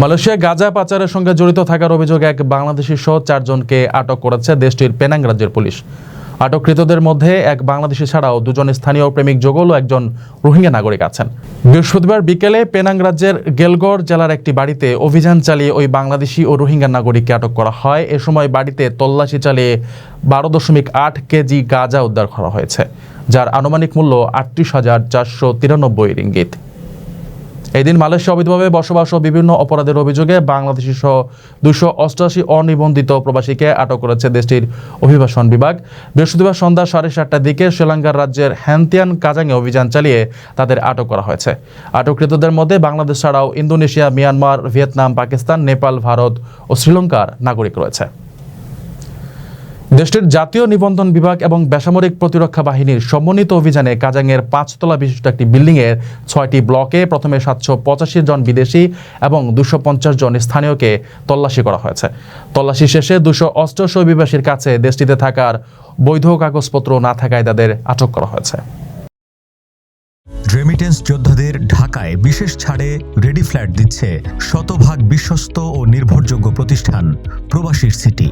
Malaysia গাঁজা পাচারের সঙ্গে জড়িত থাকার অভিযোগে এক বাংলাদেশি সহ চারজনকে আটক করেছে দেশটির পেনাং রাজ্যের পুলিশ। আটককৃতদের মধ্যে এক বাংলাদেশি ছাড়াও দুজন স্থানীয় প্রেমিক যুগল ও একজন রোহিঙ্গা নাগরিক আছেন। বৃহস্পতিবার বিকেলে পেনাং রাজ্যের গেলগড় জেলার একটি বাড়িতে অভিযান চালিয়ে ওই বাংলাদেশি ও রোহিঙ্গা নাগরিককে আটক করা হয়। এ সময় বাড়িতে তল্লাশি চালিয়ে বারো দশমিক আট কেজি গাঁজা উদ্ধার করা হয়েছে, যার আনুমানিক মূল্য আটত্রিশ হাজার চারশো তিরানব্বই রিঙ্গিত। এদিন মালয়েশিয়া অবৈধভাবে বসবাস ও বিভিন্ন অপরাধের অভিযোগে বাংলাদেশি সহ দুশো অষ্টআশি অনিবন্ধিত প্রবাসীকে আটক করেছে দেশটির অভিবাসন বিভাগ। বৃহস্পতিবার সন্ধ্যা সাড়ে সাতটার দিকে শ্রীলঙ্কার রাজ্যের হ্যান্তিয়ান কাজাঙে অভিযান চালিয়ে তাদের আটক করা হয়েছে। আটককৃতদের মধ্যে বাংলাদেশ ছাড়াও Indonesia, Myanmar, Vietnam, Pakistan, Nepal, Bharat ও শ্রীলঙ্কার নাগরিক রয়েছে। দেশটির জাতীয় নিবন্ধন বিভাগ এবং বেসামরিক প্রতিরক্ষা বাহিনীর সমন্বিত অভিযানে কাজাংয়ের পাঁচতলা বিশিষ্ট একটি বিল্ডিংয়ের ছয়টি ব্লকে প্রথমে সাতশো পঁচাশি জন বিদেশি এবং দুশো পঞ্চাশ জন স্থানীয়কে তল্লাশি করা হয়েছে। তল্লাশি শেষে দুশো অষ্টআশি অভিবাসীর কাছে দেশটিতে থাকার বৈধ কাগজপত্র না থাকায় তাদের আটক করা হয়েছে। রেমিটেন্স যোদ্ধাদের ঢাকায় বিশেষ ছাড়ে রেডি ফ্ল্যাট দিচ্ছে শতভাগ বিশ্বস্ত ও নির্ভরযোগ্য প্রতিষ্ঠান প্রবাসীর সিটি।